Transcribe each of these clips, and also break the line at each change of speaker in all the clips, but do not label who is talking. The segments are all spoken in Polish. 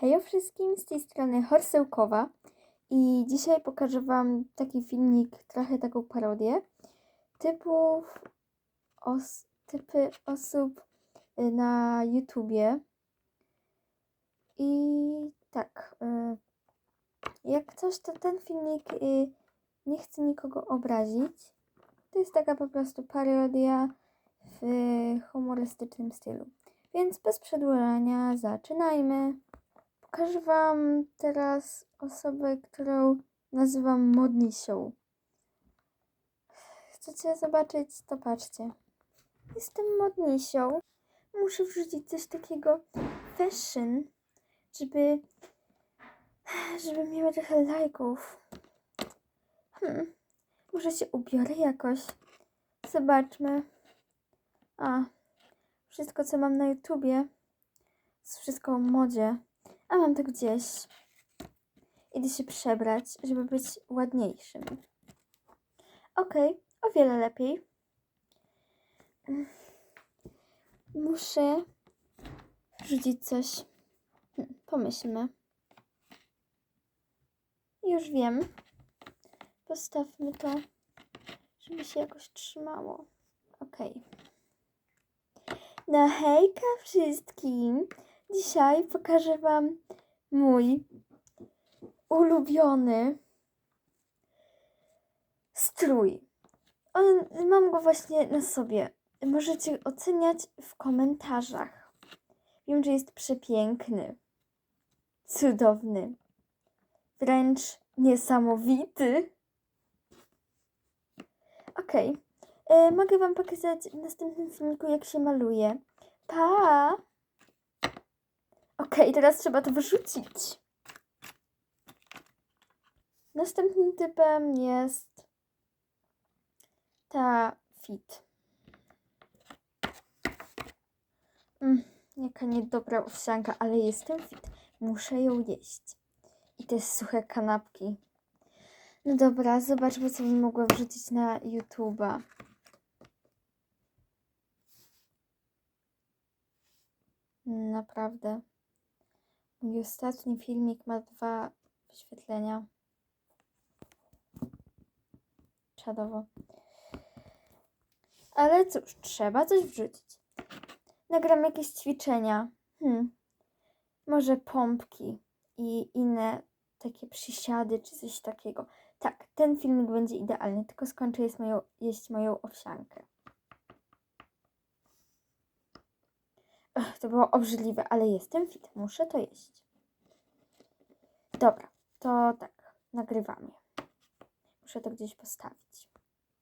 Hejo wszystkim, z tej strony Horsełkowa i dzisiaj pokażę Wam taki filmik, trochę taką parodię typów, os, typy osób y, na YouTubie i tak, y, jak coś to ten filmik y, nie chcę nikogo obrazić, to jest taka po prostu parodia w humorystycznym stylu. Więc bez przedłużania zaczynajmy. Pokażę Wam teraz osobę, którą nazywam modnisią. Chcecie zobaczyć? To patrzcie. Jestem modnisią. Muszę wrzucić coś takiego fashion, żeby, żeby miała trochę lajków. Hmm. Może się ubiorę jakoś. Zobaczmy. A, wszystko co mam na YouTubie. Jest wszystko o modzie. A mam to gdzieś. Idę się przebrać, żeby być ładniejszym. Okej, o wiele lepiej. Muszę wrzucić coś. Hmm, Pomyślmy. Już wiem. Postawmy to, żeby się jakoś trzymało. Okej. No hejka wszystkim! Dzisiaj pokażę Wam mój ulubiony strój. On, mam go właśnie na sobie. Możecie oceniać w komentarzach. Wiem, że jest przepiękny, cudowny, wręcz niesamowity. Okej. E, Mogę Wam pokazać w następnym filmiku, jak się maluje. Pa! Okej, teraz trzeba to wyrzucić. Następnym typem jest ta fit. Mm, jaka niedobra owsianka, ale jestem fit. Muszę ją jeść. I te suche kanapki. No dobra, zobaczmy, co bym mogła wrzucić na YouTube'a. Naprawdę. Mój ostatni filmik ma dwa wyświetlenia. Czadowo. Ale cóż, trzeba coś wrzucić. Nagram jakieś ćwiczenia. Hmm. Może pompki i inne takie przysiady czy coś takiego. Tak, ten filmik będzie idealny, tylko skończę jeść moją, jeść moją owsiankę. Ach, to było obrzydliwe, ale jestem fit, muszę to jeść. Dobra, to tak, nagrywamy. Muszę to gdzieś postawić.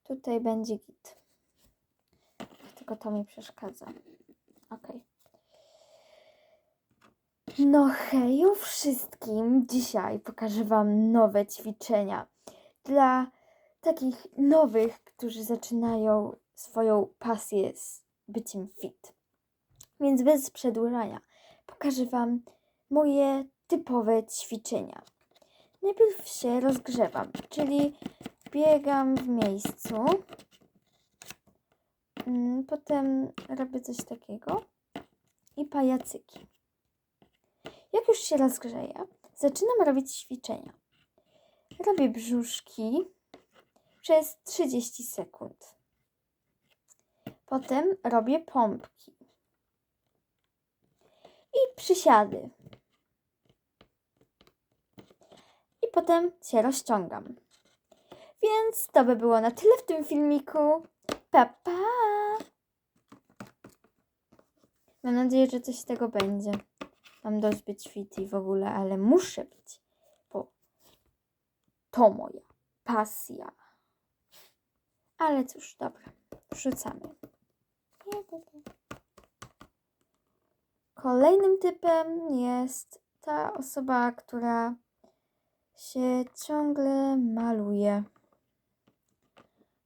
Tutaj będzie git. Tylko to mi przeszkadza. Ok. No hejo wszystkim! Dzisiaj pokażę Wam nowe ćwiczenia dla takich nowych, którzy zaczynają swoją pasję z byciem fit. Więc bez przedłużania pokażę Wam moje typowe ćwiczenia. Najpierw się rozgrzewam, czyli biegam w miejscu. Mm, Potem robię coś takiego i pajacyki. Jak już się rozgrzeję, zaczynam robić ćwiczenia. Robię brzuszki przez 30 sekund. Potem robię pompki i przysiady. I potem się rozciągam. Więc to by było na tyle w tym filmiku. Pa, pa! Mam nadzieję, że coś z tego będzie. Mam dość być fit i w ogóle, ale muszę być, bo to moja pasja. Ale cóż, dobra, wrzucamy. Kolejnym typem jest ta osoba, która się ciągle maluje.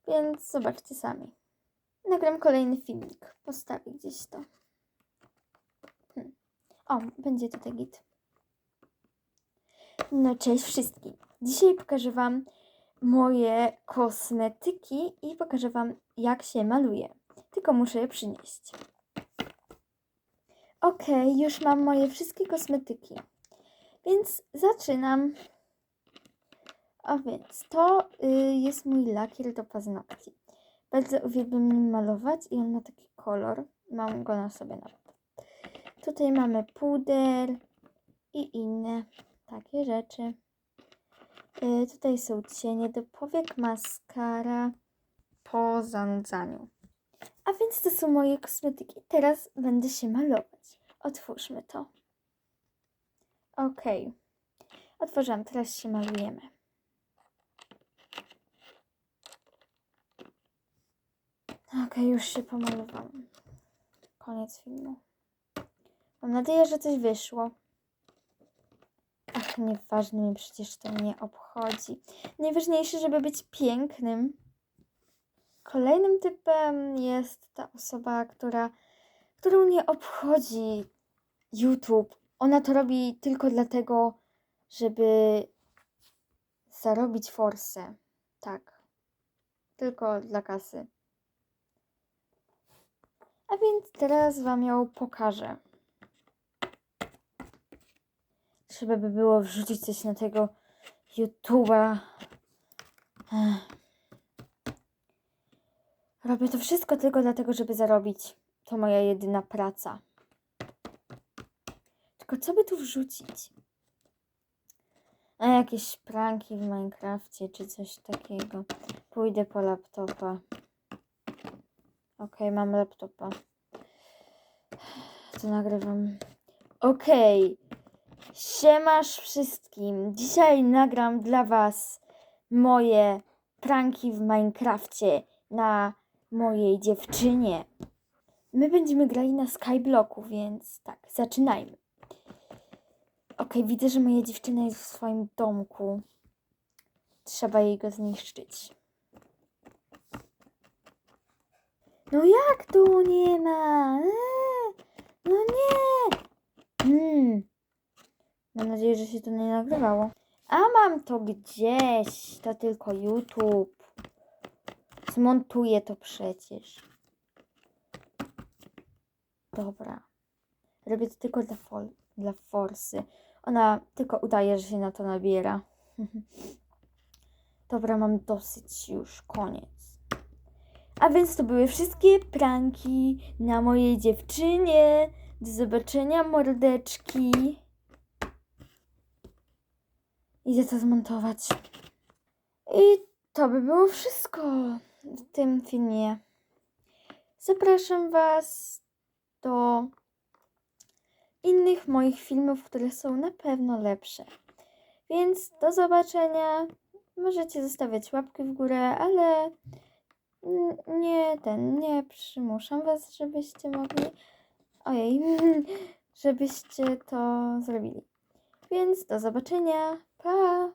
Więc zobaczcie sami. Nagram kolejny filmik. Postawię gdzieś to. Hmm. O, będzie tutaj git. No cześć wszystkim. Dzisiaj pokażę Wam moje kosmetyki i pokażę Wam jak się maluje. Tylko muszę je przynieść. Ok, już mam moje wszystkie kosmetyki. Więc zaczynam. A więc to y, jest mój lakier do paznokci. Bardzo uwielbiam nim malować i on ma taki kolor. Mam go na sobie nawet. Tutaj mamy puder i inne takie rzeczy. Y, tutaj są cienie do powiek, maskara po zanudzaniu. A więc to są moje kosmetyki. Teraz będę się malować. Otwórzmy to. Okej. Otworzyłam, teraz się malujemy. Okej, już się pomalowałam. Koniec filmu. Mam nadzieję, że coś wyszło. Ach, nieważne mi przecież to nie obchodzi. Najważniejsze, żeby być pięknym. Kolejnym typem jest ta osoba, która, którą nie obchodzi YouTube. Ona to robi tylko dlatego, żeby zarobić forsę. Tak. Tylko dla kasy. A więc teraz Wam ją pokażę. Trzeba by było wrzucić coś na tego YouTube'a. Robię to wszystko tylko dlatego, żeby zarobić. To moja jedyna praca. Tylko co by tu wrzucić? A jakieś pranki w Minecrafcie czy coś takiego. Pójdę po laptopa. Okej, mam laptopa. To nagrywam. Okej. Siemasz wszystkim. Dzisiaj nagram dla was moje pranki w Minecrafcie na mojej dziewczynie. My będziemy grali na Skyblocku, więc tak, zaczynajmy. Okej, widzę, że moja dziewczyna jest w swoim domku. Trzeba jej go zniszczyć. No jak tu nie ma? Eee, no nie! Hmm. Mam nadzieję, że się to nie nagrywało. A mam to gdzieś. To tylko YouTube. Zmontuję to przecież. Dobra. Robię to tylko dla, fol- dla forsy. Ona tylko udaje, że się na to nabiera. Dobra, mam dosyć już. Koniec. A więc to były wszystkie pranki na mojej dziewczynie. Do zobaczenia, mordeczki. Idę to zmontować. I to by było wszystko w tym filmie. Zapraszam Was do innych moich filmów, które są na pewno lepsze. Więc do zobaczenia. Możecie zostawiać łapki w górę, ale nie ten, nie przymuszam Was, żebyście mogli. Ojej, żebyście to zrobili. Więc do zobaczenia. Pa!